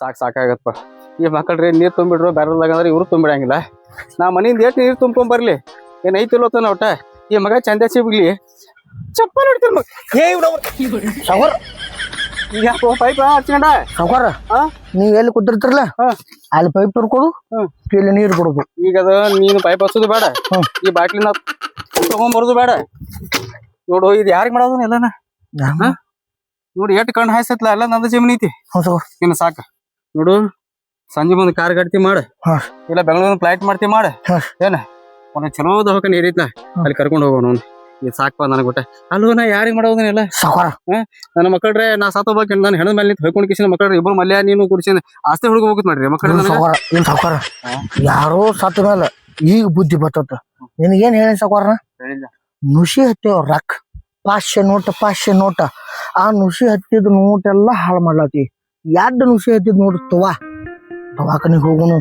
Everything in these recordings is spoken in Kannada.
ಸಾಕ್ ಸಾಕಾಗತ್ತಪ್ಪ. ಈ ಮಕ್ಕಳ್ರಿ ನೀರು ತುಂಬಿಡ್ರು ಬ್ಯಾರಲ್ದಾಗ ಅಂದ್ರೆ ಇವ್ರು ತುಂಬಿಡಂಗಿಲ್ಲ. ನಾ ಮನೆಯಿಂದ ಎಷ್ಟು ನೀರು ತುಂಬ್ಕೊಂಡ್ ಬರ್ಲಿ? ಏನ್ ಐತಿ ತನ ಒಟ್ಟ? ಈ ಮಗ ಚಂದ ಸಿಗ್ಲಿ. ಚಪ್ಪಲ್ ಹಿಡ್ತಿರ್ ಮಗ. ಏ ಸವರ್ ಈಗ ಪೈಪ್ ಹಚ್ಕೊಂಡ? ಸಾವ್ಕಾರ. ಹಾ? ನೀವ್ ಎಲ್ಲಿ ಕೂತಿರ್ತಿರಲ್ಲ. ಅಲ್ಲಿ ಪೈಪ್ ತುರ್ಕೊಡು ಹ್ಮ್. ಇಲ್ಲಿ ನೀರು ಬಿಡುದು. ಈಗ ಅದ ನೀನು ಪೈಪ್ ಹಚ್ಚೋದು ಬೇಡ. ಈ ಬಾಟ್ಲಿನ ತಗೊಂಬರೋದು ಬೇಡ. ನೋಡು ಇದು ಯಾರಿಗ್ ಮಾಡೋದು ಎಲ್ಲನ? ನೋಡಿ ಎಷ್ಟು ಕಣ್ಣು ಹಾಯ್ಸತ್ಲ? ಎಲ್ಲ ನಂದು ಜಮೀನ್ ಐತಿ. ಹೌದು ಇನ್ನು ಸಾಕ. ನೋಡು ಸಂಜೆ ಮುಂದೆ ಕಾರ್ ಗಡ್ತಿ ಮಾಡ. ಇಲ್ಲ ಬೆಂಗಳೂರು ಫ್ಲೈಟ್ ಮಾಡ್ತಿ ಮಾಡ. ಏನ? ಒಂದ್ ಚಲೋ ದವಾಖಾನೆ ಏರಿತ್ಲ ಅಲ್ಲಿ ಕರ್ಕೊಂಡು ಹೋಗೋಣ ಇದು ಸಾಕಪ್ಪ ನನಗೆ ಗೊತ್ತ ಅಲ್ಲೂ ನಾ ಯಾರಿಗ್ ಮಾಡೋದನ್ನೆಲ್ಲ ನನ್ನ ಮಕ್ಕಳ್ರೆ ನಾ ಸಾತೋಬೇಕು ನಾನು ಹೆಣದ ಮೇಲೆ ನಿಂತು ಹೊಯ್ಕೊಂಡು ಕಿಸಿನ ಮಕ್ಕಳ್ರೆ ಇಬ್ಬರು ಮಲ್ಯ ನೀನು ಕುಡಿಸಿನ ಆಸ್ತಿ ಹುಡುಗ ಹೋಗುತ್ತ ಮಾಡ್ರಿ ಮಕ್ಕಳ ಯಾರೋ ಸತ್ತ ಮೇಲೆ ಈಗ ಬುದ್ಧಿ ಬರ್ತದ ನಿನಗೇನ್ ಹೇಳಿ ಸಕೋರ ನುಸಿ ಹತ್ತೇವ ರಕ್. ಪಾಶ್ಯ ನೋಟ ಪಾಶ್ಯ ನೋಟ. ಆ ನುಸಿ ಹತ್ತಿದ ನೋಟ ಎಲ್ಲಾ ಹಾಳು ಮಾಡ್ಲಾತಿ ಎರಡು ಹತ್ತಿದ ನೋಟ್ ತವ. ದವಾಖಾನಿಗೆ ಹೋಗುನು.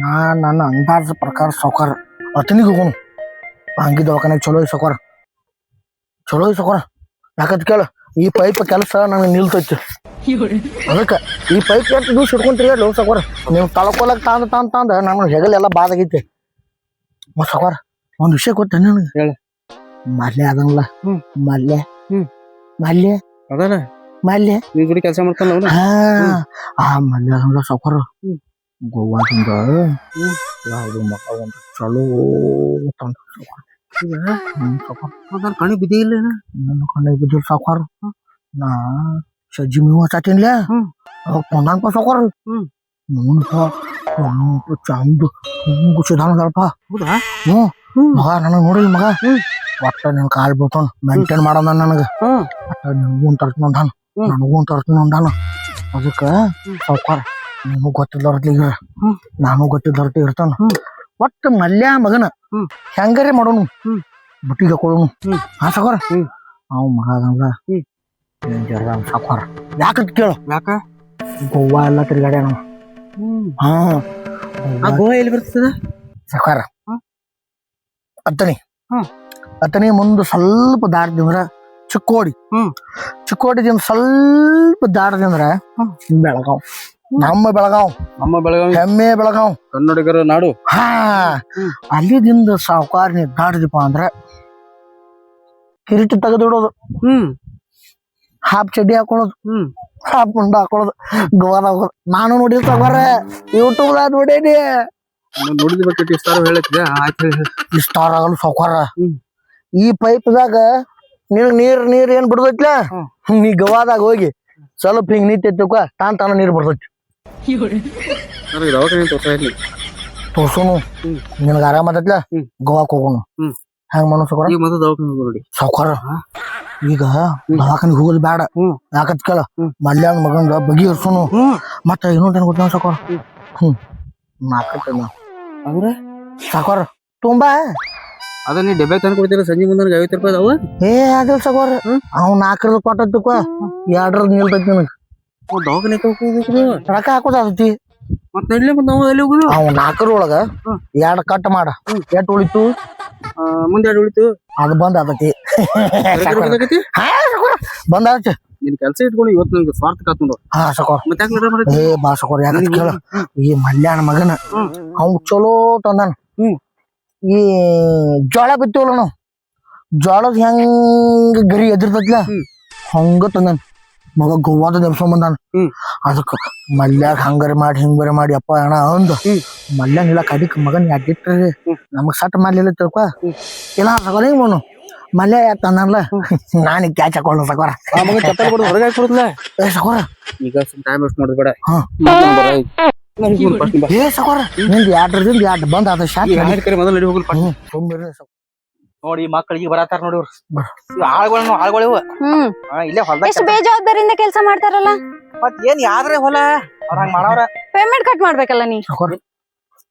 ನಾ ನನ್ನ ಅಂದಾಜ ಪ್ರಕಾರ ಸೌಕರ್ ಅತನಿಗೆ ಹೋಗುನು. ಹಂಗಿ ದವಾಖಾನಿಗೆ ಚಲೋ ಐತಿ ಸಾವ್ಕಾರ. ಚಲೋ ಐತಿ ಯಾಕತ್ ಕೇಳ ಈ ಪೈಪ್ ಕೆಲಸ ನನಗೆ ನಿಲ್ತೈತಿ. ಅದಕ್ಕೆ ಈ ಪೈಪ್ ಎಷ್ಟು ದಿವ್ಸ ಇಟ್ಕೊಂತೀರಿ ಹೇಳಿ ಸಾವ್ಕಾರ. ನೀವು ತಳ್ಕೊಲಕ್ ತಾಂದ ತಾಂದ ತಾಂದ ನಾನು ಹೆಗಲೆಲ್ಲ ಬಾದಾಗೈತಿ ಮತ್ ಸಾವ್ಕಾರ. ಒಂದು ವಿಷಯ ಗೊತ್ತ ನನಗೆ? ಹೇಳು. ಮಲ್ಲೆ ಅದನ್ನಲ್ಲ ಮಲ್ಲೆ ಮಲ್ಲೆ ಹ್ಮ್. ಮಲ್ಯ ನೀವು ಜೋಡಿ ಕೆಲಸ ಮಾಡ್ತಾನ ಅವನು ಆ ಮಲ್ಯ ಅದನ್ನಲ್ಲ ಸಫರ್. ಗೋವಾದಿಂದ ಯಾವುದು ಮಕ್ಕ ಒಂದು ಚಲೋ ತಂದ ಸಫರ್ ಕಣಿ ಬಿದ್ದಿ ಇಲ್ಲ ನನ್ನ ಕಣ್ಣಿಗೆ ಬಿದ್ದಿಲ್ಲ ಸಫರ್ ನಾ ಸಜ್ಜಿ ಮೇವು ಹಚ್ಚಾತಿನ್ಲ. ಹ್ಮ್. ಅವಾಗ ಕೊಂದಾನ್ಪ ಸಾವ್ಕಾರ. ಹ್ಮ್. ನೋಡಪ್ಪ ನೋಡಪ್ಪ ಚಂದ. ಹಿಂಗ್ ಸುಧಾನ ಸ್ವಲ್ಪ ಹೌದಾ? ಹ್ಮ್. ಮಗ ನನಗೆ ನೋಡಿಲ್ಲ ಮಗ. ಒಟ್ಟ ನಿನ್ ಕಾಲ್ ಬೀಳ್ತಾನ ಮೇಂಟೈನ್ ಮಾಡೋದ ನನಗೆ. ಒಟ್ಟ ನಿನಗೂ ಹ್ಮ್. ನನಗೂ ತರ್ತೀನಿ ಅಂದಾನ ಅದಕ್ಕ ಹ್ಮ್. ನಿಮಗೂ ನೀನು ಗೊತ್ತಿದ್ದವ್ರತ್ಲಿ ಈಗ. ನಾನು ಗೊತ್ತಿದ್ದವ್ರತಿ ಇರ್ತಾನ. ಒಟ್ಟು ಮಲ್ಯ ಮಗನ. ಹೆಂಗರೇ ಮಾಡೋನು. ಬುಟ್ಟಿಗೆ ಹಾಕೊಳ್ಳೋನು ಹ್ಮ್. ಹಾ ಸಾಕಾರ. ಅವ್ ಮಗ ಅದಂಗ. ಜರ ಯಾಕಂತ ಕೇಳು. ಯಾಕ? ಗೋವಾ ಎಲ್ಲ ತಿರ್ಗಾಡ್ಯಾನ ಹಾ. ಗೋವಾ ಎಲ್ಲಿ ಬರ್ತದ? ಸಾವ್ಕಾರ. ಅತ್ತನಿ. ಅತ್ತನಿ ಮುಂದೆ ಸ್ವಲ್ಪ ದಾಟದಿಂದ್ರ ಚಿಕ್ಕೋಡಿ. ಹ್ಮ್. ಚಿಕ್ಕೋಡಿದಿಂದ ಸ್ವಲ್ಪ ದಾಟದಿಂದ್ರ. ಬೆಳಗಾವ್. ನಮ್ಮ ಬೆಳಗಾವ್. ನಮ್ಮ ಬೆಳಗಾವಿ ಹೆಮ್ಮೆ ಬೆಳಗಾವ್. ಕನ್ನಡಿಗರ ನಾಡು? ಹಾ. ಅಲ್ಲಿದಿಂದ ಸಾವುಕಾರ ನೀ ಅಂದ್ರೆ ಕಿರೀಟ ತೆಗೆದಿಡೋದು ಹ್ಮ್. ಹಾಪ್ ಚಡ್ಡಿ ಹಾಕೊಳ್ಳೋದು. ಹ್ಮ್. ಹಾಪ್ ಮುಂಡ ಹಾಕೊಳ್ಳೋದು. ಗೋವಾದಾಗ ಹೋಗೋದು. ನಾನು ನೋಡಿ ತಗೋರೆ ಯೂಟ್ಯೂಬ್ ನೋಡೇನಿ. ನೋಡಿದ ಬಗ್ಗೆ ಇಷ್ಟಾರು ಹೇಳಕ್ಕಿದೆ ಆಯ್ತು ಹೇಳಿ. ಇಷ್ಟಾರ ಆಗಲು ಸಾವುಕಾರ. ಈ ಪೈಪ್ದಾಗ ನಿನಗ್ ನೀರ್ ನೀರ್ ಏನ್ ಬಿಡ್ದೈತ್ಲ? ನೀ ಗವಾದಾಗ ಹೋಗಿ ಸ್ವಲ್ಪ ಹಿಂಗ್ ನಿಂತಿರ್ತಿಕ ತಾನ್ ತಾನ ನೀರ್ ಬಿಡ್ತೈತಿ ತೋರ್ಸೋನು. ನಿನಗ ಆರಾಮ ಆತೈತ್ಲ. ಗೋವಾಕ್ ಹೋಗೋನು. ಹಂಗ ಹೆಂಗ್ ಮಾಡೋ ಸಾವುಕಾರ. ಈಗ ದವಾಖಾನಿಗೆ ಹೋಗೋದು ಬೇಡ. ಯಾಕತ್ ಕೇಳ. ಮಲ್ಯಾಣ ಮಗಂಗ ಬಗಿ ಹರ್ಸೋನು. ಮತ್ತ ಇನ್ನೊಂದ್ ಏನ್ ಗೊತ್ತ ಸಾವುಕಾರ? ಹ್ಮ್. ನಾಲ್ಕಟ್ಟೆ ಅಂದ್ರೆ? ಸಾವುಕಾರ ತುಂಬಾ. ಅದ ನೀ ಡಬ್ಬೆ ತಂದು ಕೊಡ್ತೀರ ಸಂಜೆ ಮುಂದೆ ನನಗೆ ಐವತ್ತು ರೂಪಾಯಿ ಅದಾವ? ಏ ಆಗಲ್ ಸಗೋರ್. ಅವ್ ನಾಲ್ಕರದ ಕೊಟ್ಟದ್ದಕ್ಕ ಎರಡರದ ನಿಲ್ತೈತಿ ನನಗೆ. ದವಾಖಾನೆ ಹೋಗ್ಬೇಕು ರೊಕ್ಕ ಹಾಕೋದ ಅದತಿ ಮತ್ತೆ ಮತ್ತೆ ನಾವು ಎಲ್ಲಿ ಹೋಗುದು? ನಾಲ್ಕರ ಒಳಗ. ಎರಡ್ ಕಟ್ ಮಾಡ. ಎಟ್ ಉಳಿತು? ಮುಂದೆ ಎರಡು ಉಳಿತು? ಅದು ಬಂದ್ ಸಾಕೋರ ಬಂದ್ ನಿನ್ ಕೆಲಸ ಇಟ್ಕೊಂಡು ಇವತ್ತು ನಂಗೆ ಸ್ವಾರ್ಥ ಕಾತ್ಕೊಂಡು ಹಾ ಸಾಕೋರ ಮತ್ತೆ? ಏ ಬಾ ಸಾಕೋರ ಯಾಕಂತ ಕೇಳ. ಈ ಮಲ್ಯಾಣ ಮಗನ. ಅವ್ ಚಲೋ ತಂದಾನ. ಹ್ಮ್. ಈ ಜೋಳ ಬಿತ್ತಿವಲ್ಲ ನಾವು ಜೋಳದ ಹೆಂಗ ಗರಿ ಎದಿರ್ತೈತ್ಲ. ಹಂಗ ತಂದಾನ. ಮಗ ಗೋವಾದ ನೆಪ್ಸ್ಕೊಂಡ್ ಬಂದಾನ. ಹ್ಮ್. ಅದಕ್ಕ ಮಲ್ಯಾಗ ಹಂಗಾರೆ ಮಾಡಿ ಹಿಂಗಾರೆ ಮಾಡಿ ಅಪ್ಪ ಅಣ್ಣ ಅಂದ. ಮಲ್ಯಾಗ ಇಲ್ಲ ಕಡಿಕ್ ಮಗನ್ ಯಾಕಿಟ್ರಿ. ನಮಗ್ ಸಟ್ ಮಾಡ್ಲಿಲ್ಲ ತಿಳ್ಕ. ಇಲ್ಲ ಸಗೋಲ ಹಿಂಗ್ ಮನು ಮಲ್ಯ ಯಾಕೆ ತಂದಲ್ಲ ನಾನು ಕ್ಯಾಚ್ ಹಾಕೊಳ್ಳ ಸಕೋರ ಹೊರಗೆ ಹಾಕ್ಬಿಡುದ್ಲ. ಏ ಸಕೋರ ಈಗ ಟೈಮ್ ವೇಸ್ಟ್ ಮಾಡೋದು ಬೇಡ. ಏ ಸಕೋರ ನಿಂದ ಎರಡರಿಂದ ಎರಡು ಬಂದ್ ಅದ ನಡಿ ಮಕ್ಕಳಿಗೆ ಬರತಾರ ನೋಡಿ ಇವ್ರು. ಆಳ್ಗಳು ಆಳ್ಗಳು ಹ್ಮ್. ಹಾ, ಇಲ್ಲೇ ಹೊಲ್ದಾಗ ಎಷ್ಟು ಬೇಜವಾಬ್ದಾರಿಯಿಂದ ಕೆಲಸ ಮಾಡ್ತಾರಲ್ಲ? ಮತ್ ಏನ್ ಯಾವ್ದ್ರೆ ಹೊಲ? ಅವ್ರ ಹಂಗ ಮಾಡವ್ರ. ಪೇಮೆಂಟ್ ಕಟ್ ಮಾಡ್ಬೇಕಲ್ಲ ನೀ? ಸಕೋರ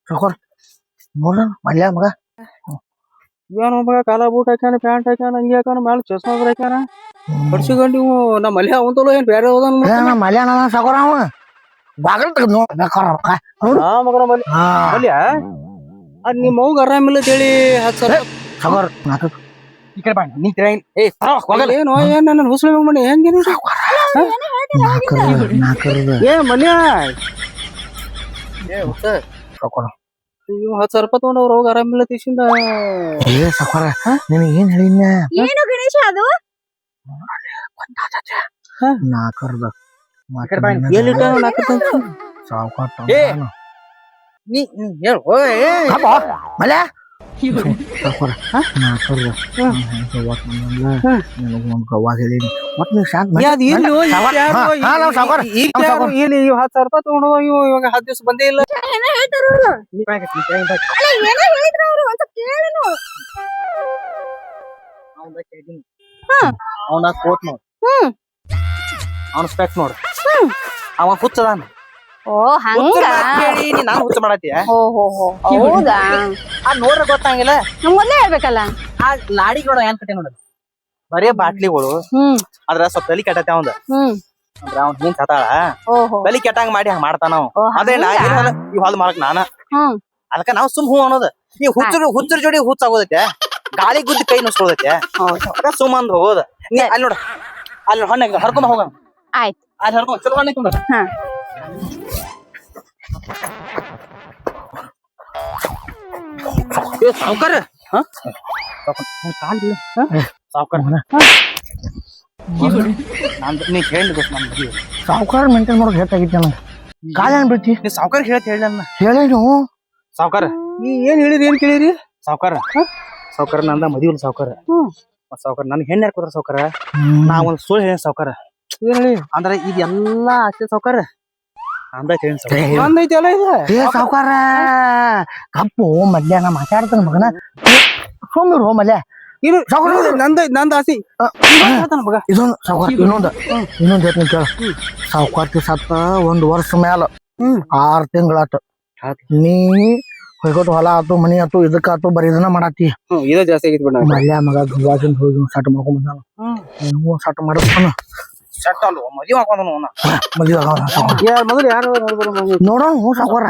ಸಕೋರ ನೋಡ ಮಲ್ಯ ಮಗ. ಏನು ಮಗ ಕಾಲ ಬೂಟ್ ಹಾಕ್ಯಾನ ಪ್ಯಾಂಟ್ ಹಾಕ್ಯಾನ ಅಂಗಿ ಹಾಕ್ಯಾನ ಮ್ಯಾಲ ಚಸ್ಮಾ ಬರ ಬಡ್ಸಿಕೊಂಡು ನಮ್ಮ ಮಲ್ಯ ಅವಂತಲೋ ಏನ್ ಬೇರೆ ಹೋದ ಮಲ್ಯ ಸಕೋರ ಅವ. ಬಾಗಲ್ ತೆಗ್ದು ನೋಡ್ ಬೇಕಾರ ನೋಡು. ಮಗನ ಹಾ. ಅದ್ ನಿಮ್ಮ ಅವ್ಗ ಆರಾಮಿಲ್ಲ ಹೇಳಿ ಹತ್ತು ಸಾವಿರ ಸಕೋರ ನಾಟಕ ಈ ಕಡೆ ಬಾ ನೀ ತಿರಂಗಿಲ್ಲ ಏ ಹೋಗಲ್ಲ. ಏನು ಏನ್ ನನ್ನ ಮಾಡಿ ಹೆಂಗೇನು ನಾಲ್ಕರದ ಏ ಮನ್ಯ ಸಾಕೋಣ ಇವ್ ಹತ್ತು ಸಾವಿರ ರೂಪಾಯಿ ತಗೊಂಡವ್ರು ಹೋಗಿ ಆರಾಮಿಲ್ಲ ತೀಸಿಂದ ಏ ಸಾಕೋರ ನಿನಗೆ ಏನ್ ಹೇಳಿನ ಏನು ಗಣೇಶ ಅದು? ಹತ್ತು ದಿವಸ ಬಂದೇ ಇಲ್ಲ. ಅವನ ಕೋಟ್ ನೋಡ್. ಹ್ಮ್. ಅವ್ನ ಸ್ಪೆಕ್ಟ್ ನೋಡ್. ಅವ ಹುಚ್ಚದಾನ. ಓ ಹಂಗ? ಹೇಳಿ ನೀ ನಾನು ಹುಚ್ಚ ಮಾಡತ್ತೀಯ? ಹೋ ಹೋ ಹೋ. ಹೌದಾ? ಆ ನೋಡ್ರ ಗೊತ್ತಾಗಿಲ್ಲ? ನಮ್ಗೊಂದೇ ಹೇಳ್ಬೇಕಲ್ಲ? ಆ ಲಾಡಿ ನೋಡ ಏನ್ ಕಟ್ಟೆ ನೋಡ? ಬರೇ ಬಾಟ್ಲಿಗಳು. ಅದ್ರ ಸ್ವಲ್ಪ ತಲಿ ಕೆಟ್ಟತೆ ಅವಂದ. ಅಂದ್ರ ಅವ್ನ ಹಿಂಗ್ ಸತಾಳ. ತಲಿ ಕೆಟ್ಟಂಗ್ ಮಾಡಿ ಹಂಗ ಮಾಡ್ತಾನ ಅವ ಅದೇ ನಾ ಈ ಹೊಲ್ ಮಾಡಕ್ ನಾನ. ಅದಕ್ಕ ನಾವ್ ಸುಮ್ ಹೂ ಅನ್ನೋದು. ಈ ಹುಚ್ಚರು ಹುಚ್ಚರ ಜೋಡಿ ಹುಚ್ಚ ಆಗೋದೈತೆ. ಗಾಳಿ ಗುದ್ದಿ ಕೈ ನುಸ್ಕೊಳದೈತೆ. ಅದ ಸುಮ್ ಅಂದ್ ಹೋಗೋದ. ನೀ ಅಲ್ಲಿ ನೋಡ. ಅಲ್ಲಿ ಹಣ್ಣ ಹರ್ಕೊಂಡ್ ಹೋಗ ಆಯ್ತ್. ಹಾ. ಏ ಸಾವ್ಕಾರ. ನಂದು ನೀ ಹೇಳಿ ಗೊತ್ತ ನನ್ ಮದ್ವೆ ಸಾವುಕಾರ ಮೇಂಟೈನ್ ಮಾಡೋದು ಹೆಚ್ಚಾಗಿತ್ತು ನನಗೆ ಕಾಲ ಏನ್ ಬೀಳ್ತಿ? ನೀ ಸಾವ್ಕಾರ ಹೇಳತ್ ಹೇಳಿ ನನ್ನ. ಹೇಳೇನು ಸಾವ್ಕಾರ. ನೀ ಏನ್ ಹೇಳಿರಿ ಏನ್ ಕೇಳಿರಿ ಸಾವ್ಕಾರ. ಸಾವ್ಕಾರ ನಂದ ಮದುವೆ ಸಾವ್ಕಾರ. ಸಾವ್ಕಾರ ನನ್ ಹೆಣ್ಣು ಯಾರು ಕೊಡ್ರ ಸಾವ್ಕಾರ? ನಾ ಒಂದ್ ಸುಳ್ಳು ಹೇಳಿ ಸಾವ್ಕಾರ. ಅಂದ್ರ ಇದೆಲ್ಲಾ ಆಸ್ತಿ ಸಾವ್ಕಾರ? ಅಂದ ಹೇಳಿ ಸಾವ್ಕಾರ. ನಂದೈತಿ ಎಲ್ಲ ಇದು? ಏ ಸಾವುಕಾರ. ಕಪ್ಪು ಮಧ್ಯಾಹ್ನ ಮಾತಾಡ್ತಾನ ಮಗನ. ಸುಮ್ಮರು ಮಲ್ಯ. ಇದು ಸೌಕರ್ಯ ನಂದ ನಂದ ಆಸಿ. ಮಗ. ಇದೊಂದು ಸಾವುಕಾರ ಇನ್ನೊಂದು. ಇನ್ನೊಂದು ಹೇಳ್ತೀನಿ ಕೇಳ. ಸಾವುಕಾರ್ತಿ ಸತ್ತ ಒಂದ್ ವರ್ಷ ಮ್ಯಾಲ. ಆರ್ ತಿಂಗಳಾತು. ನೀ ಹೊಯ್ಕೊಟ್ಟು ಹೊಲ ಆತು ಮನಿ ಆತು ಇದಕ್ಕಾತು ಬರೀ ಇದನ್ನ ಮಾಡಾತಿ. ಹ್ಮ್ ಇದ ಜಾಸ್ತಿ ಆಗಿತ್ತು ಬಿಡ ಮಲ್ಯ ಮಗ ಗುವಾಜಿಂದ ಹೋಗಿ ಸಟ್ ಮಾಡ್ಕೊಂಡ್ ಬಂದಾನ. ನೀವು ಸಟ್ ಮಾಡಿಸ್ತಾನ. ಸೆಟ್ ಅಲ್ವ ಮದುವೆ ಹಾಕೊಂಡ್ ಅವನ. ಮೊದಲು? ಯಾರು ನೋಡ್ಬಾರ ಹ್ಞೂ ಸಾಕೋರ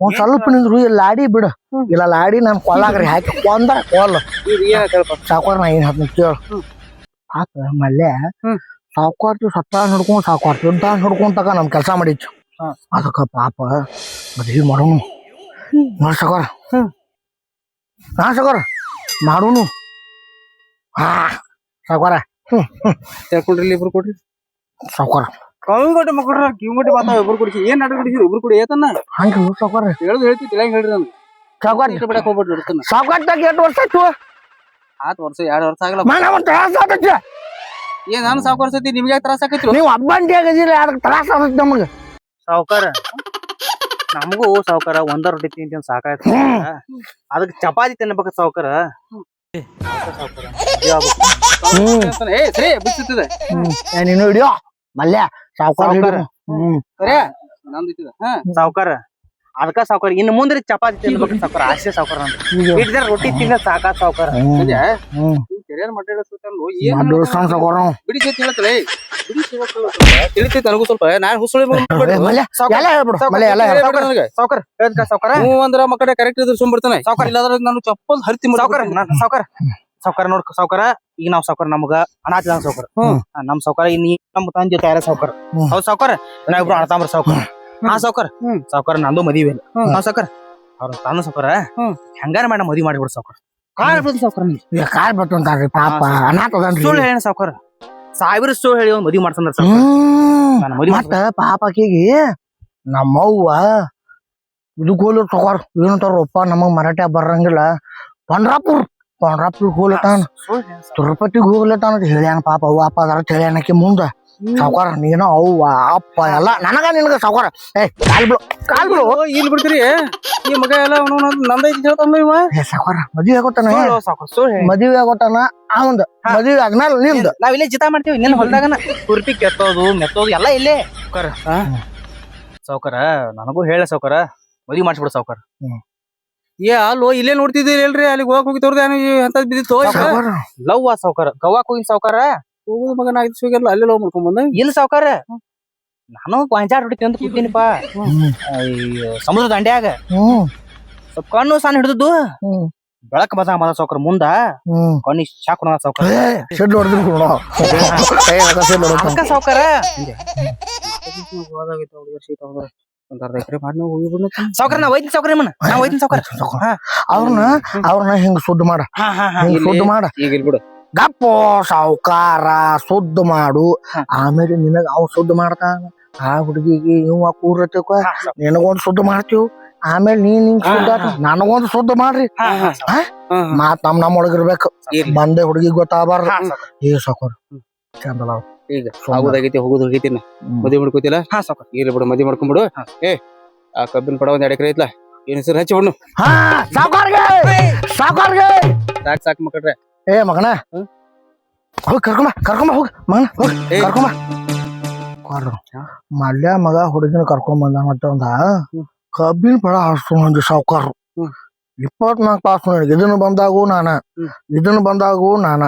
ಒಂದ್ ಸ್ವಲ್ಪ ನಿಂದ್ರು ಈ ಲಾಡಿ ಬಿಡು. ಇಲ್ಲ ಲಾಡಿ ನನ್ ಕೊಲ್ಲಾಗ್ರಿ ಹಾಕಿ ಕೊಂದ ಕೊಲ್ ಸಾಕೋರ್ ನಾ ಏನ್ ಹಾಕ್ತೀನಿ ಕೇಳ. ಆತ ಮಲ್ಲೆ ಸಾಕೋರ್ತಿ ಸತ್ತ ನೋಡ್ಕೊಂಡು ಸಾವುಕಾರ್ತಿ ಯುದ್ಧ ನೋಡ್ಕೊಂಡ್ ತಕ ನಮ್ ಕೆಲಸ ಮಾಡಿತ್ತು ಅದಕ್ಕ ಪಾಪ ಮದ್ವಿ ಮಾಡೋನು. ನೋಡ್ ಸಾಕೋರ. ಹಾ ಸಾಕೋರ. ಮಾಡೋನು. ಹಾ. ಸಾವುಕಾರ ಹ್ಮ್. ಕೊಡ್ರಿ ಇಬ್ರು ಕೊಡ್ರಿ ಸಾವುಕಾರ. ಕವಿಗಟ್ಟಿ ಮಕ್ಕಳ್ರ ಕಿವಿಗಟ್ಟಿ ಮಾತಾವ ಒಬ್ರು ಕುಡಿಸಿ ಏನ್ ನಾಟಕ ಕೊಡಿಸಿ ಇಬ್ರು ಕುಡಿ ಏತನ್ನ? ಹಂಗ ಸಾವುಕಾರ. ಹೇಳುದು ಹೇಳ್ತಿ ತಿಳಿಯಂಗ್ ಹೇಳ್ರಿ ನಾನು ಸಾವುಕಾರ. ಇಷ್ಟ ಬಿಡಕ್ ಹೋಗ್ಬಿಟ್ಟು ಇಡ್ತಾನ ಸಾವುಕಾರ ತಗ ಎಷ್ಟು ವರ್ಷ ಆಯ್ತು? ಆತ್ ವರ್ಷ ಎರಡ್ ವರ್ಷ ಆಗಲ್ಲ. ಮಾನ ಒಂದ್ ತ್ರಾಸ ಆಗತ್ತೆ. ಏನ್ ನಾನು ಸಾವುಕಾರ ಸತಿ ನಿಮ್ಗೆ ತ್ರಾಸ ಆಕೈತಿ ನೀವು ಹಬ್ಬಂಟಿ ಆಗದಿಲ್ಲ ಅದಕ್ಕೆ ತ್ರಾಸ ಆಗತ್ತೆ ನಮಗೆ? ಸಾವುಕಾರ. ನಮಗೂ ಸಾವುಕಾರ ಒಂದ ರೊಟ್ಟಿ ತಿಂತೀನಿ ಸಾಕಾಯ್ತು. ಅದಕ್ಕೆ ಚಪಾತಿ ತಿನ್ನಬೇಕು ಸಾವುಕಾರ. ಹ್ಮ್. ಏ ಸರಿ ಏ ನೀನು ಹಿಡಿಯೋ. ಮಲ್ಯ ಸಾವುಕಾರ ಹ್ಮ್. ಸಾವುಕಾರ. ಅದಕ್ಕ ಸಾವುಕಾರ. ಇನ್ನು ಮುಂದೆ ಚಪಾತಿ ತಿನ್ಬೇಕು ಸಾವುಕಾರ. ಆಸೆ ಸಾವುಕಾರ ಅಂತ ರೊಟ್ಟಿ ತಿನ್ನ ಸಾಕ ಸಾವುಕಾರ. ತಿಳಿತೈತೆ ನನಗೂ ಸ್ವಲ್ಪ. ನಾನು ಹುಸುಳಿ. ಸಾವುಕಾರ. ಸಾವುಕಾರ. ಹ್ಞೂ ಅಂದ್ರ ಮಕ್ಕಳ ಕರೆಕ್ಟ್ ಇದ್ರೆ ಸುಮ್ ಬರ್ತಾನೆ ಸಾವುಕಾರ. ಇಲ್ಲಾಂದ್ರೆ ನಾನು ಚಪ್ಪಲ್ ಹರಿತಿ ಸಾವುಕಾರ. ಸಾವುಕಾರ. ಸಾವುಕಾರ ನೋಡ್ ಸಾವುಕಾರ. ಈಗ ನಾವ್ ಸೌಕರ್ ನಮಗ ಅನಾಥ ಸೌಕರ್ ಹ್ಮ್. ನಮ್ ಸೌಕರ್ ಇನ್ ನಮ್ ತಂದೆ ಸೌಕರ್ ಹ್ಮ್. ಹೌದ್ ಸಾವುಕಾರ? ನಾವಿಬ್ರು ಅಣತಾಂಬ್ರ ಸೌಕರ್ ಹಾ ಸೌಕರ್ ಹ್ಮ್. ಸಾವುಕಾರ? ನಂದು ಮದಿವೆ ಇಲ್ಲ. ಹ್ಮ್. ಹಾ ಸಾವುಕಾರ? ಅವ್ರ ತಾನ ಸೌಕರ್ ಹ್ಮ್. ಹೆಂಗಾರ ಮಾಡ ಮದಿ ಮಾಡಿಬಿಡು ಸೌಕರ್ ಕಾಲ್ ಬಿಡ್ತು ಸಾವುಕಾರ ನೀ ಈಗ ಕಾಲ್ ಅಂತಾರ್ರಿ ಪಾಪ. ಹಾ, ಅನಾಥ ಅದನ್ರಿ ಸುಳ್ಳು ಹೇಳ ಸಾವುಕಾರ. ಸಾವಿರ ಸುಳ್ಳು ಹೇಳಿ ಒಂದ್ ಮದಿ ಮಾಡ್ತಾನ ಸೌಕರ್ ಹ್ಮ್. ನಾನು ಮದಿ ಮತ್ತ ಪಾಪ ಆಕಿಗೆ ನಮ್ಮವ್ವ ಇದು ಗೋಲು ತಗೋರ್ ಏನಂತಾರಪ್ಪ ನಮಗ್ ಮರಾಠ ಬರಂಗಿಲ್ಲ ಪಂಡ್ರಾಪುರ್. ಪಂಡ್ರಾಪುರ್ ಹೋಗ್ಲತ್ತಾನ. ತಿರುಪತಿಗೆ ಹೋಗ್ಲತಾನ ಅಂತ ಹೇಳ್ಯಾನ ಪಾಪ. ಅವ್ವ ಅಪ್ಪ ಅದರ ಹೇಳ್ಯಾನಕ್ಕೆ ಮುಂದೆ. ಸಾವ್ಕಾರ ನೀನು ಅವ್ವ ಅಪ್ಪ ಎಲ್ಲ ನನಗ ನಿನಗ ಸಾವುಕಾರ. ಏ ಕಾಲ್ ಬಿಡು ಕಾಲ್ ಬಿಡು. ಇಲ್ಲಿ ಬಿಡ್ತೀರಿ? ಈ ಮಗ ಎಲ್ಲ ನಂದೈತಿ ಹೇಳ್ತಾನ ಇವ? ಏ ಸಾವ್ಕಾರ ಮದುವೆ ಆಗೋತಾನ ಮದುವೆ ಆಗೋತಾನ ಅವಂದ ಮದುವೆ ಆದ್ಮೇಲೆ ನಿಂದ. ನಾವ್ ಇಲ್ಲೇ ಜಿತಾ ಮಾಡ್ತೀವಿ ನಿನ್ನ ಹೊಲ್ದಾಗನ. ಕುರ್ಪಿ ಕೆತ್ತೋದು ಮೆತ್ತೋದು ಎಲ್ಲ ಇಲ್ಲೇ. ಸಾವುಕಾರ ಸಾವ್ಕಾರ ನನಗೂ ಹೇಳ ಸಾವುಕಾರ. ಮದುವೆ ಮಾಡಿಸ್ಬಿಡು ಸಾವುಕಾರ. ಹ್ಮ್. ಏ ಅಲ್ಲೋ ಇಲ್ಲೇ ನೋಡ್ತಿದ್ದೀರಿ ಅಲ್ರಿ ಅಲ್ಲಿ ಹೋಗಕ್ ಹೋಗಿ ತೋರ್ದ ಅಂತದ್ ಬಿದ್ದಿತ್ತು. ಲವ್ ಆ ಸಾವ್ಕಾರ. ಗವಾಕ್ ಹೋಗಿ ಸಾವ್ಕಾರ? ಹೋಗುದು ಮಗನ ಆಯ್ತು ಸಿಗಲ್ಲ ಅಲ್ಲೇ ಲವ್ ಮಾಡ್ಕೊಂಡ್ ಬಂದ. ಇಲ್ಲ ಸಾವ್ಕಾರ. ನಾನು ಗೊಂಜಾಳ ಹೊಡಿತೀನಿ ಅಂತ ಕೂತೀನಿಪ್ಪ. ಸಮುದ್ರ ದಂಡ್ಯಾಗ. ಹ್ಮ್ ಸ್ವಲ್ಪ ಕಣ್ಣು ಸಣ್ಣ ಹಿಡಿದದ್ದು. ಬೆಳಕ ಬದ ಮದ ಸಾವ್ಕಾರ ಮುಂದ. ಕಣ್ಣಿ ಕೊನಿ ಶಾಕ್ ಕೊಡ ಸಾವ್ಕಾರ ಶೆಡ್ ಹೊಡೆದ್ರು ಕೊಡ ಸಾವ್ಕಾರ. ಒಂದ್ ಅರ್ಧ ಎಕರೆ ಮಾಡಿ ಹೋಗಿ ಬಿಡ್ನ ಸಾವ್ಕಾರ ನಾ ಒಯ್ತೀನಿ ಸಾವ್ಕಾರ ನಿಮ್ಮನ್ನ. ನಾ ಒಯ್ತೀನಿ ಸಾವ್ಕಾರ. ಹಾ ಅವ್ರನ್ನ ಅವ್ರನ್ನ ಹಿಂಗ್ ಸುದ್ದ ಮಾಡ. ಹಾ ಹಾ ಹಾ. ಹಿಂಗ್ ಸುದ್ದ ಮಾಡ. ಈಗ ಇಲ್ಲಿ ಬಿಡು. ಗಪ್ಪೋ ಸಾವುಕಾರ ಸುದ್ದ ಮಾಡು. ಆಮೇಲೆ ನಿನಗ ಅವ್ ಸುದ್ದ ಮಾಡ್ತಾನ ಆ ಹುಡುಗಿಗೆ ಇವ ಕೂರತಿಕ ನಿನಗೊಂದ್ ಸುದ್ದ ಮಾಡ್ತೀವ್. ಆಮೇಲೆ ನೀನ್ ಹಿಂಗ್ ಸುದ್ದ ನನಗೊಂದ್ ಸುದ್ದ ಮಾಡ್ರಿ? ಮಾತ್ ನಮ್ ನಮ್ ಒಳಗಿರ್ಬೇಕು. ಬಂದೆ ಹುಡುಗಿ ಗೊತ್ತಾಗಬಾರ್ದು. ಏ ಸಾಕೋರ್ ಚಂದಲ್ಲ. ಈಗ ಆಗೋದಾಗೈತಿ ಹೋಗೋದು ಹೋಗೈತಿ ಮದುವೆ ಮಾಡ್ಕೋತಿಲ್ಲ ಹಾ ಸಾವ್ಕಾರ ಇರ್ಲಿ ಬಿಡು ಮದುವೆ ಮಾಡ್ಕೊಂಡ್ಬಿಡು. ಏ ಆ ಕಬ್ಬಿನ ಪಡ ಒಂದ್ ಎರಡು ಎಕರೆ ಐತ್ಲ? ಏನ್ ಹೆಸರು? ಹಚ್ಚಿ ಸಾವ್ಕಾರ್ಗೆ ಸಾಕ್ ಸಾಕ್ ಮಕ್ಕಳ್ರೆ. ಏ ಮಗನ. ಹೋಗಿ ಕರ್ಕೊಂಬ ಕರ್ಕೊಂಬ ಹೋಗಿ ಮಗನ ಹೋಗಿ ಏ. ಕರ್ಕೊಂಬ. ಕೊಡ್ರು. ಮಲ್ಯ ಮಗ ಹುಡುಗಿನ ಕರ್ಕೊಂಡ್ ಬಂದ ಮತ್ತೆ ಒಂದ ಕಬ್ಬಿನ ಪಡ ಹಾಸ್ತು ಒಂದು ಸಾವ್ಕಾರ ಹ್ಮ್. ಇಪ್ಪತ್ನಾಲ್ಕು ತಾಸು ನನಗೆ ಇದನ್ನು ಬಂದಾಗೂ ನಾನ. ಇದನ್ನು ಬಂದಾಗೂ ನಾನ.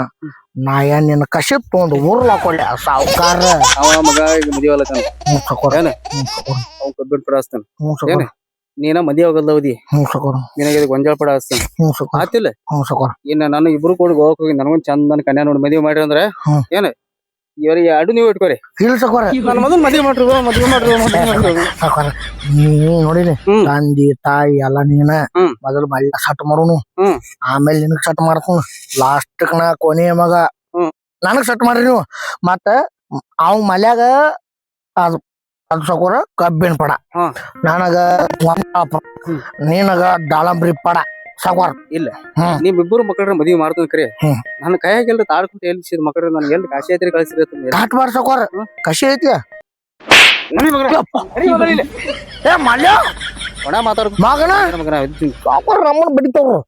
ನಾ ಏನ್ ನಿನ್ನ ಕಸಿಪ್ ತಗೊಂಡು ಊರ್ಲ ಹಾಕೊಳ್ಳೆ ಸಾವುಕಾರ. ಅವ ಮಗ ಈಗ ಮದುವೆ ಅಲ್ಲತಾನ ಹ್ಞೂ ಸಕೋರ ಏನ? ಹ್ಞೂ ಸಕೋರ ಅವ್ನ ಕಬ್ಬಿನ ಪಡ ಹಚ್ತಾನ ಹ್ಞೂ ಸಕೋರ ಏನ? ನೀನ ಮದಿ ಆಗಲ್ಲ ಅವಧಿ? ಹ್ಞೂ ಸಕೋರ ನಿನಗೆ ಗೊಂಜಾಳ ಪಡ ಹಚ್ತಾನ ಹ್ಞೂ ಸಕೋರ ಆತಿಲ್ಲ? ಹ್ಞೂ ಸಕೋರ ಇನ್ನ ನಾನು ಇಬ್ರು ಕೂಡ ಹೋಗಿ ನನಗೊಂದ್ ಚಂದನ ಕನ್ಯಾ ನೋಡಿ ಮದುವೆ ಮಾಡ್ರಿ ಅಂದ್ರೆ ಏನ್ ಏನ? ಇವ್ರಿಗೆ ಎರಡು ನೀವು ಇಟ್ಕೋರಿ. ಇಲ್ಲ ಸಕೋರ ನನ್ನ ಮೊದಲು ಮದುವೆ ಮಾಡ್ರಿ ಮದುವೆ ಮಾಡ್ರಿ ಮದುವೆ ಮಾಡ್ರಿ. ಸಾಕಾರ ನೀ ನೋಡಿನಿ ತಂದಿ ತಾಯಿ ಎಲ್ಲ ನೀನ. ಮೊದಲು ಮಲ್ಲ ಸಟ್ ಮಾಡೋನು ಆಮೇಲೆ ನಿನಗ್ ಸಟ್ ಮಾಡ್ತಾನ ಲಾಸ್ಟ್ ನಾ ಕೊನೆಯ ಮಗ. ನನಗ್ ಸಟ್ ಮಾಡ್ರಿ ನೀವು. ಮತ್ತ ಅವ್ ಮಲ್ಯಾಗ ಅದು ಅದು ಸಕೋರ ಕಬ್ಬಿನ ಪಡ. ನನಗ ನೀನಗ ದಾಳಂಬ್ರಿ ಪಡ. ಸಾಕೋರ್ ಇಲ್ಲ. ಹ್ಮ್. ನಿಮ್ಮಿಬ್ಬರು ಮಕ್ಕಳ ಮದುವೆ ಮಾಡ್ತೀನಿ ಕರೆ. ಹ್ಮ್. ನನ್ನ ಕೈಯಾಗೆಲ್ಲ ತಾಡ್ಕೊಂಡು ಎಲ್ಸಿರ್ ಮಕ್ಕಳ ನನ್ಗೆ ಎಲ್ಲಿ ಕಾಶಿ ಐತ್ರಿ ಕಳ್ಸಿರಿ ಕಾಟ್ ಬಾರ್. ಕಸಿ ಐತಿ. ಏ ಮಲ್ಯ. ಒಣ ಮಾತಾಡ್ಕೊ ಮಗನ. ಮಗನ ಸಾಕೋರ್ ನಮ್ಮನ್ ಬಡಿತಾವ್ರು.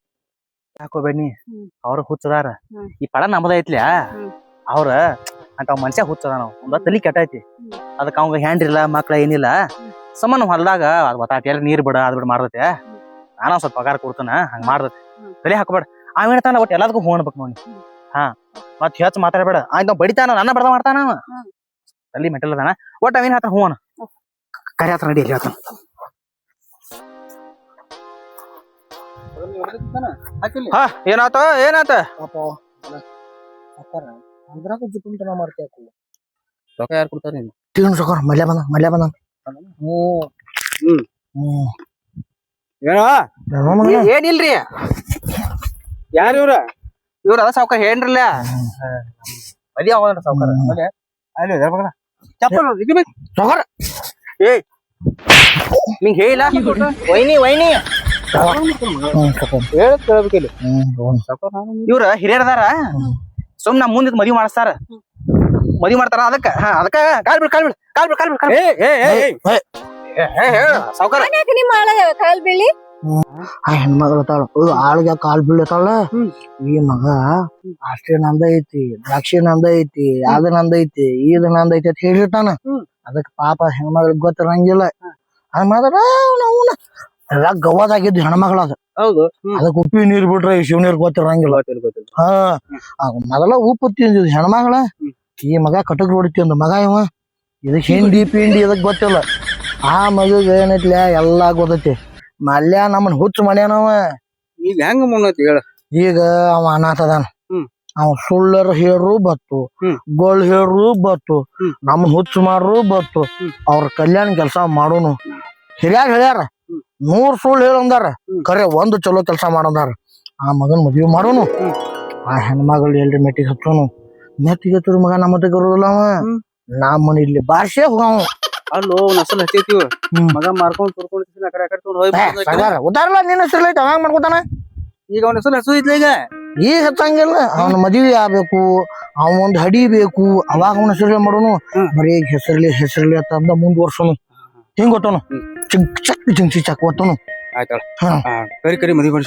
ಹಾಕೋಬೇಡಿ ಹ್ಮ್. ಅವ್ರ ಹುಚ್ಚದಾರ. ಈ ಪಡ ನಮ್ಮದ ಐತ್ಲ್ಯಾ ಅವ್ರ ಅಂತ ಅವ್ ಮನುಷ್ಯ ಹುಚ್ಚದ ನಾವು ಒಂದ ತಲಿ ಕೆಟ್ಟೈತಿ ಐತಿ. ಅದಕ್ಕ ಅವಂಗ ಹ್ಯಾಂಡ್ರಿಲ್ಲ ಮಕ್ಳ ಏನಿಲ್ಲ. ಸಮಾನ ಹೊಲ್ದಾಗ ಅದ್ ಎಲ್ಲಿ ಎಲ್ಲ ನೀರ್ ಬಿಡ ಅದ್ ಬಿಡ ಮಾಡ್ದತೆ ನಾನು ಸ್ವಲ್ಪ ಪಗಾರ ಕೊಡ್ತಾನ ಹಂಗ ಮಾಡ್ದತೆ ತಲೆ ಹಾಕಬೇಡ. ಅವ ಹೇಳ್ತಾನ ಒಟ್ಟು ಎಲ್ಲದಕ್ಕೂ ಹೋಗ್ಬೇಕು ನೋಡಿ ಹಾ. ಮತ್ ಹೆಚ್ಚು ಮಾತಾಡಬೇಡ. ಆಯ್ತು ಬಡಿತಾನ ನನ್ನ ಬರ್ದ ಮಾಡ್ತಾನ ಅವ. ತಲೆ ಮೆಟಲ್ ಅದಾನ. ಒಟ್ಟು ಅವೇನ್ ಹೇಳ್ತಾನ ಹೂವನ ಕರೆ ಹತ್ರ ನಡಿ ಹೇಳ್ತಾನ. ಹಾ ಏನಾತ ಏನಾತ ಅಂದ್ರಾಗ ಜುಕುಂತನ ಮಾಡ್ತೇಕು ರೊಕ್ಕ ಯಾರು ಕೊಡ್ತಾರ ನೀನು? ಸಾಕೋರ್ ಮಲ್ಯ ಬಂದ ಮಲ್ಯ ಬಂದ ಹ್ಮ್. ಹ್ಮ್. ಮಗನ? ಏನಿಲ್ರಿ? ಯಾರು ಇವ್ರ? ಇವ್ರ ಅದ ಸಾವ್ಕಾರ ಹೇಳ್ರಲ್ಲ. ಮದಿ ಅವ ಸಾವ್ಕಾರ. ಮದಿ ಅಲ್ಲಿ ಮಗನ. ಚಪ್ಪಲ್ ಇದು ಬೇಕು. ಸಾಕೋರ ಏಯ್ ಹೇಳಿಲ್ಲ? ವೈನಿ ವೈನಿ. ಹೇಳಕ್ ಕೇಳ್ಬೇಕಿಲ್ಲ. ಇವ್ರ ಹಿರಿಯರದಾರ ಸುಮ್ ನಮ್ ಮುಂದಿದ್ ಮದ್ವಿ ಮಾಡಿಸ್ತಾರ. ಮದ್ವಿ ಮಾಡ್ತಾರ ಅದಕ್ಕ. ಹಾ ಅದಕ್ಕ. ಕಾಲ್ ಬಿಡ್ ಕಾಲ್ ಬಿಡ್ ಕಾಲ್ ಬಿಡ್ ಕಾಲ್ ಬಿಡ್ ಕಾಲ್ ಏ ಏ, ಸಾವ್ಕಾರ. ಯಾಕೆ ನಿಮ್ಮ ಆಳ ಕಾಲ್ ಬೀಳಿ? ಆ ಹೆಣ್ಮಗಳು ಅತ್ತಾಳ ಅಯ್ಯೋ, ಆಳ್ಗ ಕಾಲ್ ಬೀಳತಾಳ ಈ ಮಗ ಅಷ್ಟೇ ನಂದ ಐತಿ ದ್ರಾಕ್ಷಿ ನಂದ ಐತಿ ಅದ ನಂದ ಐತಿ ಈದ ನಂದ ಐತಿ ಅಂತ ಹೇಳಿರ್ತಾನ. ಹ್ಮ್. ಅದಕ್ ಪಾಪ ಹೆಣ್ಮಗಳಿಗೆ ಗೊತ್ತಿರಂಗಿಲ್ಲ. ಅದ್ ಮಾತ್ರ ಅವನ ಎಲ್ಲ ಗವಾದಾಗಿದ್ದು ಹೆಣ್ಮಗಳ ಅದು. ಹೌದು ಅದಕ್ಕೆ ಉಪ್ಪಿ ನೀರ್ ಬಿಟ್ರೆ ಈ ಶಿವ ನೀರ್ ಗೊತ್ತಿರಂಗಿಲ್ಲ ಹಾ ಆ ಮೊದಲ ಉಪ್ಪು ತಿಂದಿದ್ ಹೆಣ್ಮಗಳ ಈ ಮಗ ಕಟಕ್ ರೋಡ್ ತಿಂದ ಮಗ ಇವ. ಇದಕ್ ಹಿಂಡಿ ಪಿಂಡಿ ಇದಕ್ ಗೊತ್ತಿಲ್ಲ. ಆ ಮಗಗ್ ಏನೈತ್ಲೆ ಎಲ್ಲಾ ಗೊತ್ತೈತಿ ಮಲ್ಯ ನಮ್ಮನ್ ಹುಚ್ಚ ಮಾಡ್ಯಾನವ ಈಗ ಹೆಂಗ ಮುನ್ನತಿ ಹೇಳ. ಈಗ ಅವ ಅನಾಥ ಅದಾನ. ಹ್ಮ್. ಅವ ಸುಳ್ಳರು ಹೇರು ಬತ್ತು. ಹ್ಮ್. ಗೋಳ್ ಹೇರು ಬತ್ತು. ನಮ್ ಹುಚ್ಚ ಮಾಡ್ರು ಬತ್ತು. ಅವ್ರ ಕಲ್ಯಾಣ ಕೆಲಸ ಮಾಡೋನು. ಹಿರಿಯಾಗ ಹೇಳ್ಯಾರ. ನೂರ್ ಸುಳ್ಳು ಹೇಳಂದಾರ ಕರೆ ಒಂದ್ ಚಲೋ ಕೆಲಸ ಮಾಡಂದಾರ. ಆ ಮಗನ್ ಮದ್ವಿ ಮಾಡೋನು. ಆ ಹೆಣ್ಮಗಳು ಎಲ್ರಿ ಮೆಟ್ಟಿಗೆ ಹಚ್ಚೋನು ಮೆಟ್ಟಿಗೆ ಹತ್ತಿರ ಮಗ ನಮ್ಮ ಮತ್ತೆ ಬರೋದಿಲ್ಲ ಅವ. ಹ್ಮ್. ನಮ್ಮನ ಇಲ್ಲಿ ಭಾಷೆ ಹೋಗವ ಅಲ್ಲೋ ನಸಲ್ ಹಚ್ಚೈತಿ. ಮಗ ಮಾರ್ಕೊಂಡ್ ತುರ್ಕೊಂಡ್ ಆ ಕಡೆ ಆ ಕಡೆ ತೊಗೊಂಡ್ ಹೋಗಿ ಉದಾರಲ್ಲ ನಿನ್ನ ಹೆಸರು ಐತೆ ಅವಾಗ ಮಾಡ್ಕೊತಾನ? ಈಗ ಅವನ ಹೆಸರು ಹಚ್ಚೈತ್ಲ ಈಗ. ಈಗ ಹಚ್ಚಂಗಿಲ್ಲ ಅವನ ಮದುವೆ ಆಗ್ಬೇಕು ಅವ ಒಂದ್ ಹಡಿ ಬೇಕು ಅವಾಗ ಅವನ ಹೆಸರು ಮಾಡೋನು. ಬರೀ ಹೆಸರ್ಲಿ ಹೆಸರ್ಲಿ ಅಂತ ಮುಂದುವರ್ಸೋನು ಹಿಂಗ್ ಗೊತ್ತನು ಚಿಂ ಚಿಂಕ್ ಚಕ್ ಚಿಂಕ್ ಚಕ್ ಕೊಟ್ಟನು ಆಯ್ತಾಳ ಕರಿ ಕರಿ ಮದುವೆ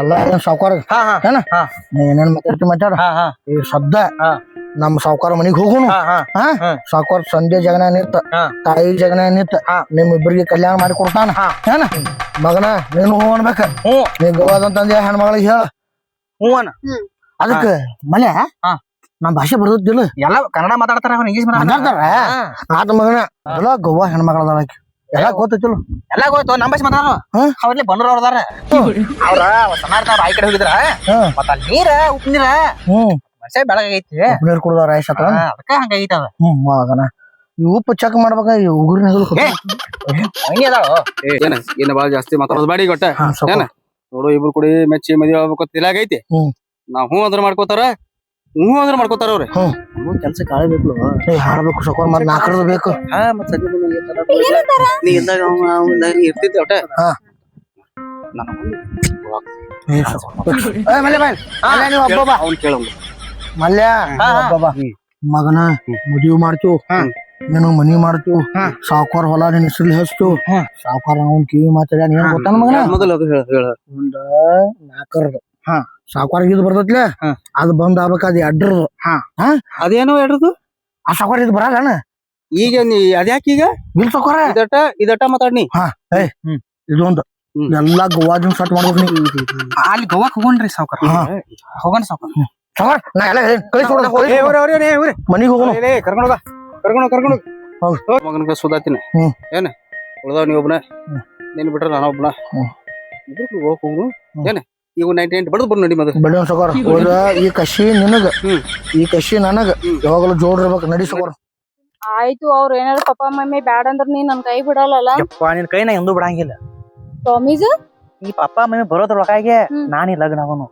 ಎಲ್ಲ ಸಾವುಕಾರ. ಏನೇನ್ ಮಾತಾಡ್ತಿ ಮಾತಾಡ? ಈ ಶಬ್ದ. ಹಾ. ನಮ್ ಸಾವುಕಾರ ಮನಿಗ್ ಹೋಗುನು. ಹಾ. ಸಾವುಕಾರ ಸಂಜೆ ಜಗನ ನಿತ್ತ. ತಾಯಿ ಜಗನ ನಿಂತ ಹಾ. ನಿಮ್ ಇಬ್ಬರಿಗೆ ಕಲ್ಯಾಣ ಮಾಡಿ ಕೊಡ್ತಾನ. ಹಾ. ಏನ? ಮಗನ ನೀನು ಹೂ ಅನ್ಬೇಕ. ನೀ ಗವಾದಂತಂದೆ ಹೆಣ್ಮಗಳಿಗೆ ಹೇಳ. ಹೂವನ ಅದಕ್ಕ ಮನೆ ಹಾ. ನಮ್ ಭಾಷೆ ಬರ್ದಿಲ್ಲ ಎಲ್ಲ ಕನ್ನಡ ಮಾತಾಡ್ತಾರ ಅವ್ನ ಇಂಗ್ಲಿಷ್ ಮಾತಾಡ್ತಾರ. ಆತ ಮಗನ ಎಲ್ಲ ಗೋವಾ ಹೆಣ್ಮಗಳ ಎಲ್ಲಾ ಆಕಿ ಎಲ್ಲ ಗೊತ್ತು. ನಮ್ ಭಾಷೆ ಮಾತಾಡೋ ಅವ್ರಲ್ಲಿ ಬಂದ್ರ ಅವ್ರ ಅದಾರ. ಅವ್ರ ಸಣ್ಣ ಅವ್ರ ಆಯಿ ಕಡೆ ಹೋಗಿದ್ರ. ಹಾ. ಮತ್ತ ಅಲ್ಲಿ ನೀರ ಉಪ್ಪು ನೀರ ಹ್ಮ್. ಮನುಷ್ಯ ಬೆಳಗಾಗೈತಿ ನೀರ್ ಕುಡ್ದವ್ರ ಆಯ್ಸ್ ಆತ ಅದಕ್ಕ ಹಂಗಾಗೈತಿ ಅದ ಹ್ಮ್ ಮಗನ ಈ ಉಪ್ಪು ಚೆಕ್ ಮಾಡ್ಬೇಕ ಈ ಉಗುರಿನ ಹಗಲು. ಮೈನಿ ಅದಾವ. ಏನ ಏನ ಬಾಳ ಜಾಸ್ತಿ ಮಾತಾಡೋದು ಬಾಡಿ ಗೊಟ್ಟ? ಏನ? ನೋಡು ಇಬ್ರು ಕುಡಿ ಮೆಚ್ಚಿ ಮದ್ವೆ ಆಗ್ಬೇಕು ತಿಲಾಗೈತಿ. ನಾವ್ ಹ್ಞೂ ಅಂದ್ರ ಮಾಡ್ಕೋತಾರ ಹ್ಞೂ ಅಂದ್ರ ಮಾಡ್ಕೋತಾರ ಅವ್ರ. ಕೆಲಸ ಕೆಲ್ಸ ಕಾಳಬೇಕು ಏ ಹಾಡ್ಬೇಕು ಸಕೋರ್ ಮತ್ ನಾಲ್ಕರದು ಬೇಕು. ಹಾ ಮತ್ತೆ ನೀ ಇದ್ದಾಗ ಅವ್ನ ಇರ್ತಿದ್ದೆ ಒಟ್ಟ. ಏ ಸಕೋರ್. ಏ ಬಾಯ್ ನೀವು ಒಬ್ಬ ಬಾ. ಅವ್ನ್ ಕೇಳಂಗ ಮಲ್ಯ. ಮಗನ ಮದುವೆ ಮಾಡ್ತು. ನೀನು ಮನಿ ಮಾಡ್ತು. ಸಾವ್ಕಾರ ಹೊಲ ನಿನ್ ಹೆಸರು ಹಚ್ತು. ಸಾವ್ಕಾರ ಅವ್ನ ಕಿವಿ ಮಾತಾಡ್ಯಾನ. ಏನ್ ಗೊತ್ತಾನ ಮಗನ? ಮೊದಲು ಅದು ಹೇಳ ಹೇಳ. ಒಂದ ನಾಲ್ಕರದು ಹಾ. ಸಾವ್ಕಾರ ಇದು ಬರ್ತೈತ್ಲೆ? ಹಾ. ಅದು ಬಂದ್ ಆಗ್ಬೇಕ ಅದು ಎಡ್ರದು ಅದೇನೋ ಎಡ್ರದು? ಆ ಸಾಕಾರ ಇದು ಬರಲ್ಲ ಈಗ ನೀ ಅದ್ಯಾಕ ಈಗ? ಬಿಲ್ ಸಾವ್ಕಾರ. ಇದಟ ಇದಟ ಮಾತಾಡ್ನಿ ಇದೊಂದು. ಹ್ಮ್. ಎಲ್ಲಾ ಗೋವಾದಿನ ಸಟ್ ಮಾಡ್ಬೇಕು ನೀ. ಅಲ್ಲಿ ಗೋವಾಕ್ ಹೋಗೋಣ್ರಿ ಸಾವ್ಕಾರ. ಹಾ. ಹೋಗೋಣ ಸಾವ್ಕಾರ. ನಾ ಎಲ್ಲ ಕಳಿಸಿ ಮನಿಗೆ ಹೋಗೋಣ ಕರ್ಕೊಂಡೋಗ ಕರ್ಕೊಂಡೋಗ ಕರ್ಕೊಂಡೋಗ ಹೌದು. ಮಗನಿಗೆ ಸುದಾತಿನ. ಏನ? ಉಳ್ದವ್ ನೀ ಒಬ್ನ. ನೀನ್ ಬಿಟ್ರ ನಾನು ಒಬ್ನ? ಹ್ಮ್. ಇಬ್ರು ಹೋಗ್ ಹೋಗ್ರು ಹ್ಮ್. ಏನ? ಈಗ ನೈಂಟಿ ಎಂಟು ಬಡದ್ ಬಂದು ನಡಿ ಮದ ಸಕೋರ ಈ ಕಸಿ ನಿನಗ ಹ್ಮ್. ಈ ಕಸಿ ನನಗ ಯಾವಾಗಲೂ ಜೋಡಿರ್ಬೇಕು ನಡಿ ಸಕೋರ ಆಯ್ತು ಅವ್ರ ಏನಾದ್ರು ಪಪ್ಪ ಮಮ್ಮಿ ಬ್ಯಾಡ ಅಂದ್ರ ನೀ ನನ್ ಕೈ ಬಿಡಲ್ಲ ಯಪ್ಪ ನಿನ್ ಕೈ ನಾ ಎಂದೂ ಬಿಡಂಗಿಲ್ಲ. ಸ್ವಾಮೀಜಿ? ಈ ಪಪ್ಪ ಮಮ್ಮಿ ಬರೋದ್ರೊಳಗಾಗಿ. ನಾನು ಈ ಲಗ್ನ ಆಗೋನು.